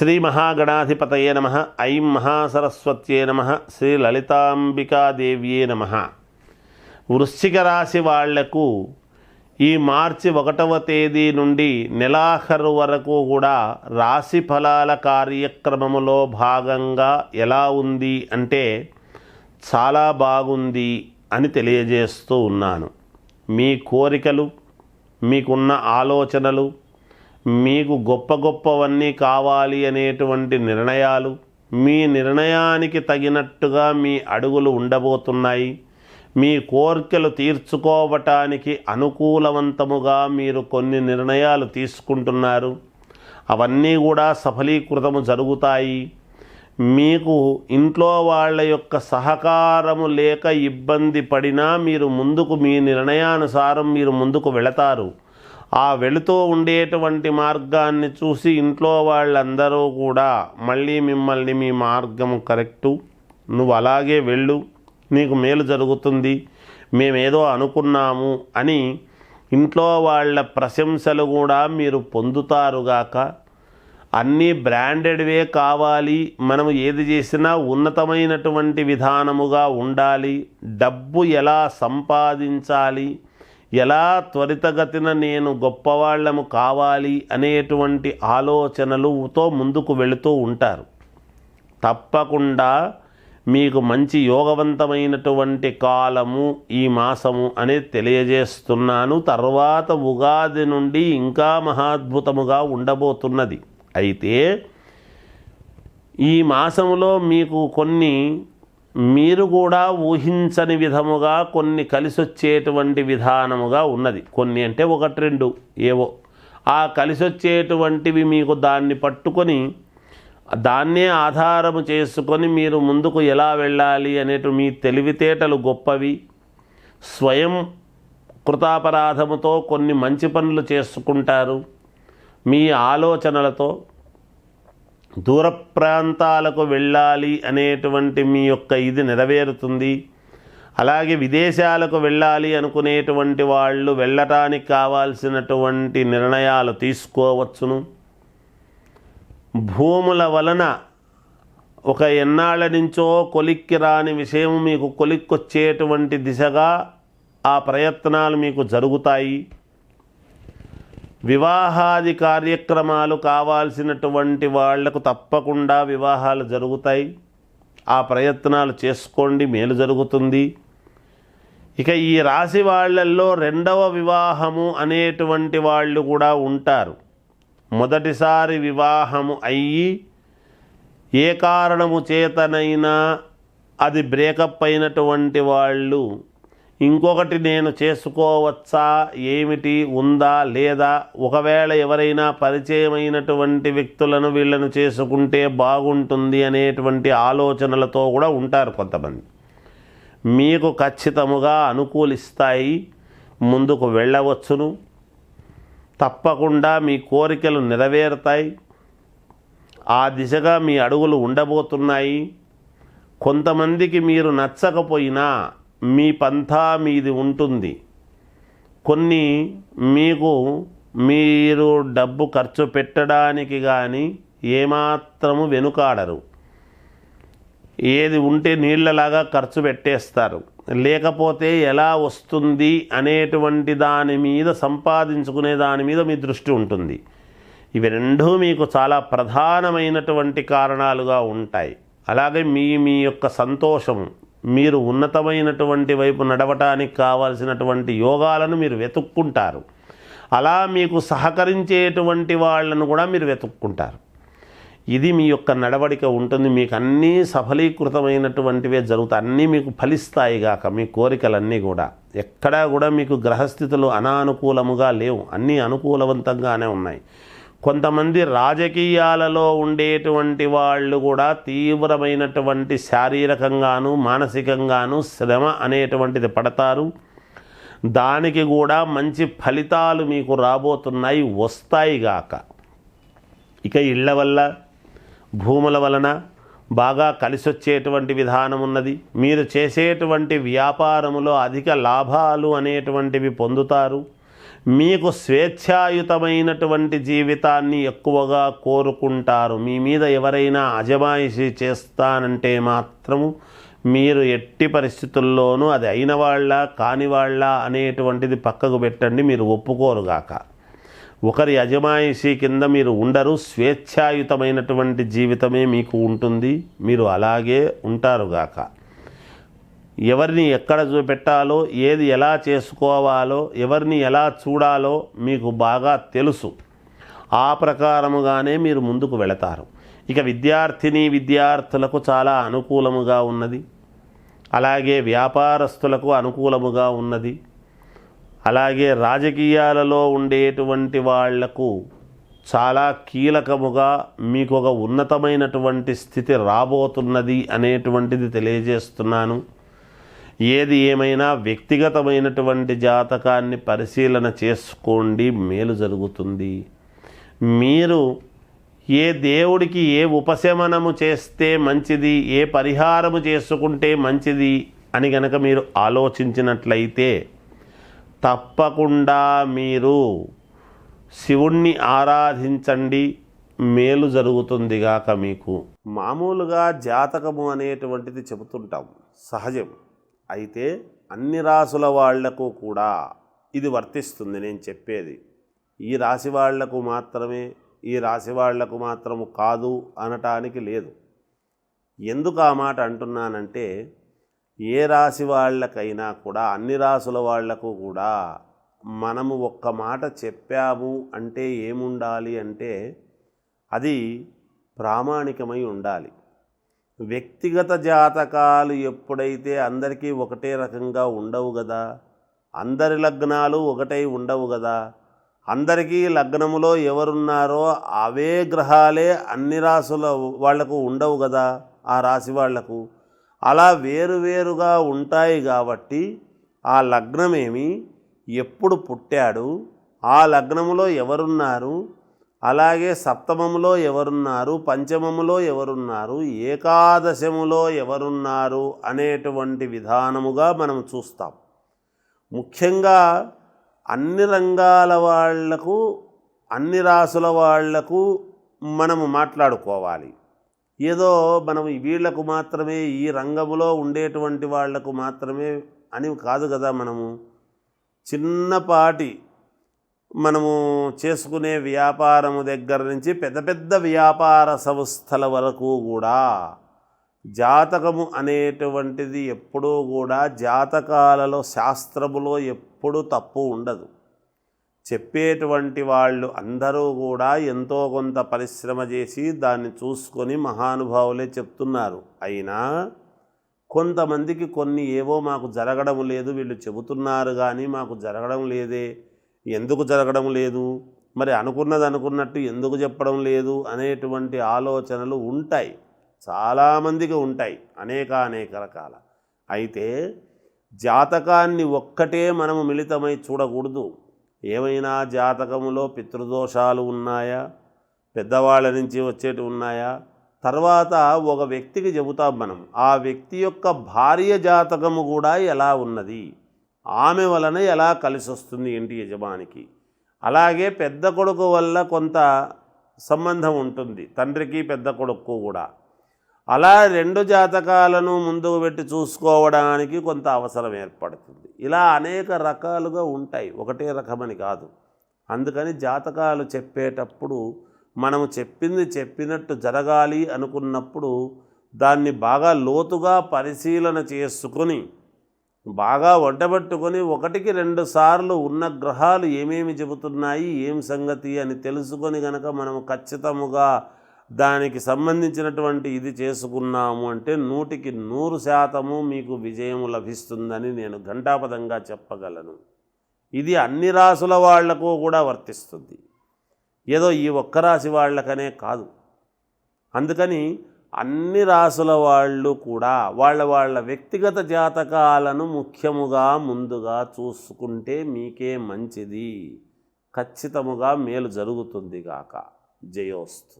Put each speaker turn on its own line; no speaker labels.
శ్రీ మహాగణాధిపతయే నమ ఐం మహాసరస్వత్యే నమ శ్రీ లలితాంబికాదేవ్యే నమ. వృశ్చిక రాశి వాళ్ళకు ఈ మార్చి ఒకటవ తేదీ నుండి నెలాఖరు వరకు కూడా రాశి ఫలాల కార్యక్రమములో భాగంగా ఎలా ఉంది అంటే చాలా బాగుంది అని తెలియజేస్తూ ఉన్నాను. మీ కోరికలు మీకున్న ఆలోచనలు మీకు గొప్ప గొప్పవన్నీ కావాలి అనేటువంటి నిర్ణయాలు మీ నిర్ణయానికి తగినట్టుగా మీ అడుగులు ఉండబోతున్నాయి. మీ కోరికలు తీర్చుకోవటానికి అనుకూలవంతముగా మీరు కొన్ని నిర్ణయాలు తీసుకుంటున్నారు. అవన్నీ కూడా సఫలీకృతము జరుగుతాయి. మీకు ఇంట్లో వాళ్ళ యొక్క సహకారము లేక ఇబ్బంది పడినా మీరు ముందుకు మీ నిర్ణయానుసారం మీరు ముందుకు వెళతారు. ఆ వెళుతూ ఉండేటువంటి మార్గాన్ని చూసి ఇంట్లో వాళ్ళందరూ కూడా మళ్ళీ మిమ్మల్ని మీ మార్గం కరెక్టు. నువ్వు అలాగే వెళ్ళు. నీకు మేలు జరుగుతుంది. మేమేదో అనుకున్నాము అని ఇంట్లో వాళ్ళ ప్రశంసలు కూడా మీరు పొందుతారుగాక అన్నీ బ్రాండెడ్వే కావాలి. మనం ఏది చేసినా ఉన్నతమైనటువంటి విధానముగా ఉండాలి. డబ్బు ఎలా సంపాదించాలి? ఎలా త్వరితగతిన నేను గొప్పవాళ్ళము కావాలి అనేటువంటి ఆలోచనలుతో ముందుకు వెళుతూ ఉంటారు. తప్పకుండా మీకు మంచి యోగవంతమైనటువంటి కాలము ఈ మాసము అనేది తెలియజేస్తున్నాను. తర్వాత ఉగాది నుండి ఇంకా మహాద్భుతముగా ఉండబోతున్నది. అయితే ఈ మాసములో మీకు కొన్ని మీరు కూడా ఊహించని విధముగా కొన్ని కలిసొచ్చేటువంటి విధానముగా ఉన్నది. కొన్ని అంటే ఒకటి రెండు ఏవో. ఆ కలిసొచ్చేటువంటివి మీకు దాన్ని పట్టుకొని దాన్నే ఆధారము చేసుకొని మీరు ముందుకు ఎలా వెళ్ళాలి అనేటు మీ తెలివితేటలు గొప్పవి. స్వయం కృతాపరాధముతో కొన్ని మంచి పనులు చేసుకుంటారు. మీ ఆలోచనలతో దూర ప్రాంతాలకు వెళ్ళాలి అనేటువంటి మీ యొక్క ఇది నెరవేరుతుంది. అలాగే విదేశాలకు వెళ్ళాలి అనుకునేటువంటి వాళ్ళు వెళ్ళటానికి కావాల్సినటువంటి నిర్ణయాలు తీసుకోవచ్చును. భూముల వలన ఒక ఎన్నాళ్ళ నుంచో కొలిక్కి రాని విషయం మీకు కొలిక్కొచ్చేటువంటి దిశగా ఆ ప్రయత్నాలు మీకు జరుగుతాయి. వివాహాది కార్యక్రమాలు కావాల్సినటువంటి వాళ్ళకు తప్పకుండా వివాహాలు జరుగుతాయి. ఆ ప్రయత్నాలు చేసుకోండి మేలు జరుగుతుంది. ఇక ఈ రాశి వాళ్ళల్లో రెండవ వివాహము అనేటువంటి వాళ్ళు కూడా ఉంటారు. మొదటిసారి వివాహము అయ్యి ఏ కారణము చేతనైనా అది బ్రేకప్ అయినటువంటి వాళ్ళు ఇంకొకటి నేను చేసుకోవచ్చా? ఏమిటి? ఉందా? లేదా? ఒకవేళ ఎవరైనా పరిచయమైనటువంటి వ్యక్తులను వీళ్ళను చేసుకుంటే బాగుంటుంది అనేటువంటి ఆలోచనలతో కూడా ఉంటారు కొంతమంది. మీకు ఖచ్చితముగా అనుకూలిస్తాయి. ముందుకు వెళ్ళవచ్చును. తప్పకుండా మీ కోరికలు నెరవేరుతాయి. ఆ దిశగా మీ అడుగులు ఉండబోతున్నాయి. కొంతమందికి మీరు నచ్చకపోయినా మీ పంథా మీది ఉంటుంది. కొన్ని మీకు మీరు డబ్బు ఖర్చు పెట్టడానికి కానీ ఏమాత్రము వెనుకాడరు. ఏది ఉంటే నీళ్ళలాగా ఖర్చు పెట్టేస్తారు. లేకపోతే ఎలా వస్తుంది అనేటువంటి దాని మీద సంపాదించుకునే దాని మీద మీ దృష్టి ఉంటుంది. ఇవి రెండూ మీకు చాలా ప్రధానమైనటువంటి కారణాలుగా ఉంటాయి. అలాగే మీ మీ యొక్క సంతోషం మీరు ఉన్నతమైనటువంటి వైపు నడవటానికి కావాల్సినటువంటి యోగాలను మీరు వెతుక్కుంటారు. అలా మీకు సహకరించేటువంటి వాళ్ళను కూడా మీరు వెతుక్కుంటారు. ఇది మీ యొక్క నడవడిక ఉంటుంది. మీకు అన్నీ సఫలీకృతమైనటువంటివే జరుగుతాయి. అన్నీ మీకు ఫలిస్తాయి గాక మీ కోరికలన్నీ కూడా. ఎక్కడా కూడా మీకు గ్రహస్థితులు అనానుకూలముగా లేవు. అన్నీ అనుకూలవంతంగానే ఉన్నాయి. కొంతమంది రాజకీయాలలో ఉండేటువంటి వాళ్ళు కూడా తీవ్రమైనటువంటి శారీరకంగాను మానసికంగాను శ్రమ అనేటువంటిది పడతారు. దానికి కూడా మంచి ఫలితాలు మీకు రాబోతున్నాయి వస్తాయి గాక. ఇక ఇళ్ళ వల్ల భూముల వలన బాగా కలిసొచ్చేటువంటి విధానం ఉన్నది. మీరు చేసేటువంటి వ్యాపారములో అధిక లాభాలు అనేటువంటివి పొందుతారు. మీకు స్వేచ్ఛాయుతమైనటువంటి జీవితాన్ని ఎక్కువగా కోరుకుంటారు. మీ మీద ఎవరైనా అజమాయిషి చేస్తానంటే మాత్రము మీరు ఎట్టి పరిస్థితుల్లోనూ అది అయిన వాళ్ళ కాని వాళ్ళ అనేటువంటిది పక్కకు పెట్టండి మీరు ఒప్పుకోరుగాక ఒకరి అజమాయిషి కింద మీరు ఉండరు స్వేచ్ఛాయుతమైనటువంటి జీవితమే మీకు ఉంటుంది మీరు అలాగే ఉంటారుగాక ఎవరిని ఎక్కడ చూపెట్టాలో ఏది ఎలా చేసుకోవాలో ఎవరిని ఎలా చూడాలో మీకు బాగా తెలుసు. ఆ ప్రకారముగానే మీరు ముందుకు వెళతారు. ఇక విద్యార్థిని విద్యార్థులకు చాలా అనుకూలముగా ఉన్నది. అలాగే వ్యాపారస్తులకు అనుకూలముగా ఉన్నది. అలాగే రాజకీయాలలో ఉండేటువంటి వాళ్ళకు చాలా కీలకముగా మీకు ఒక ఉన్నతమైనటువంటి స్థితి రాబోతున్నది అనేటువంటిది తెలియజేస్తున్నాను. ఏది ఏమైనా వ్యక్తిగతమైనటువంటి జాతకాన్ని పరిశీలన చేసుకోండి మేలు జరుగుతుంది. మీరు ఏ దేవుడికి ఏ ఉపశమనము చేస్తే మంచిది ఏ పరిహారము చేసుకుంటే మంచిది అని గనక మీరు ఆలోచించినట్లయితే తప్పకుండా మీరు శివుణ్ణి ఆరాధించండి మేలు జరుగుతుందిగాక మీకు. మామూలుగా జాతకము అనేటువంటిది చెబుతుంటాం. సహజం. అయితే అన్ని రాసుల వాళ్ళకు కూడా ఇది వర్తిస్తుంది నేను చెప్పేది. ఈ రాశి వాళ్ళకు మాత్రమే ఈ రాశి వాళ్ళకు మాత్రము కాదు అనటానికి లేదు. ఎందుకు ఆ మాట అంటున్నానంటే ఏ రాశి వాళ్ళకైనా కూడా అన్ని రాసుల వాళ్ళకు కూడా మనము ఒక్క మాట చెప్పాము అంటే ఏముండాలి అంటే అది ప్రామాణికమై ఉండాలి. వ్యక్తిగత జాతకాలు ఎప్పుడైతే అందరికీ ఒకటే రకంగా ఉండవు కదా అందరి లగ్నాలు ఒకటై ఉండవు కదా అందరికీ లగ్నములో ఎవరున్నారో అవే గ్రహాలే అన్ని రాసుల వాళ్ళకు ఉండవు కదా ఆ రాశి వాళ్ళకు. అలా వేరువేరుగా ఉంటాయి కాబట్టి ఆ లగ్నమేమి ఎప్పుడు పుట్టాడు ఆ లగ్నములో ఎవరున్నారు అలాగే సప్తమములో ఎవరున్నారు? పంచమములో ఎవరున్నారు? ఏకాదశములో ఎవరున్నారు? అనేటువంటి విధానముగా మనం చూస్తాం. ముఖ్యంగా అన్ని రంగాల వాళ్ళకు అన్ని రాసుల వాళ్ళకు మనము మాట్లాడుకోవాలి. ఏదో మనం వీళ్ళకు మాత్రమే ఈ రంగములో ఉండేటువంటి వాళ్ళకు మాత్రమే అని కాదు కదా మనము. చిన్నపాటి మనము చేసుకునే వ్యాపారము దగ్గర నుంచి పెద్ద పెద్ద వ్యాపార సంస్థల వరకు కూడా జాతకము అనేటువంటిది ఎప్పుడూ కూడా జాతకాలలో శాస్త్రములో ఎప్పుడూ తప్పు ఉండదు. చెప్పేటువంటి వాళ్ళు అందరూ కూడా ఎంతో కొంత పరిశ్రమ చేసి దాన్ని చూసుకొని మహానుభావులే చెప్తున్నారు. అయినా కొంతమందికి కొన్ని ఏవో మాకు జరగడం లేదు వీళ్ళు చెబుతున్నారు కానీ మాకు జరగడం లేదే. ఎందుకు జరగడం లేదు? మరి అనుకున్నది అనుకున్నట్టు ఎందుకు చెప్పడం లేదు? అనేటువంటి ఆలోచనలు ఉంటాయి. చాలామందికి ఉంటాయి. అనేక అనేక రకాల. అయితే జాతకాన్ని ఒక్కటే మనము మిళితమై చూడకూడదు. ఏమైనా జాతకములో పితృదోషాలు ఉన్నాయా? పెద్దవాళ్ళ నుంచి వచ్చేటి ఉన్నాయా? తర్వాత ఒక వ్యక్తికి చెబుతాం మనం. ఆ వ్యక్తి యొక్క భార్య జాతకము కూడా ఎలా ఉన్నది? ఆమె వలన ఎలా కలిసి వస్తుంది ఇంటి యజమానికి? అలాగే పెద్ద కొడుకు వల్ల కొంత సంబంధం ఉంటుంది తండ్రికి పెద్ద కొడుకు కూడా. అలా రెండు జాతకాలను ముందుకు పెట్టి చూసుకోవడానికి కొంత అవసరం ఏర్పడుతుంది. ఇలా అనేక రకాలుగా ఉంటాయి ఒకటే రకమని కాదు. అందుకని జాతకాలు చెప్పేటప్పుడు మనము చెప్పింది చెప్పినట్టు జరగాలి అనుకున్నప్పుడు దాన్ని బాగా లోతుగా పరిశీలన చేసుకొని బాగా వంటబెట్టుకొని ఒకటికి రెండు సార్లు ఉన్న గ్రహాలు ఏమేమి చెబుతున్నాయి ఏం సంగతి అని తెలుసుకొని గనక మనం ఖచ్చితముగా దానికి సంబంధించినటువంటి ఇది చేసుకున్నాము అంటే నూటికి నూరు శాతము మీకు విజయం లభిస్తుందని నేను ఘంటాపదంగా చెప్పగలను. ఇది అన్ని రాసుల వాళ్ళకు కూడా వర్తిస్తుంది. ఏదో ఈ ఒక్క రాశి వాళ్ళకనే కాదు. అందుకని అన్ని రాసుల వాళ్ళు కూడా వాళ్ళ వాళ్ళ వ్యక్తిగత జాతకాలను ముఖ్యముగా ముందుగా చూసుకుంటే మీకే మంచిది. ఖచ్చితముగా మేలు జరుగుతుంది గాక. జయోస్తు.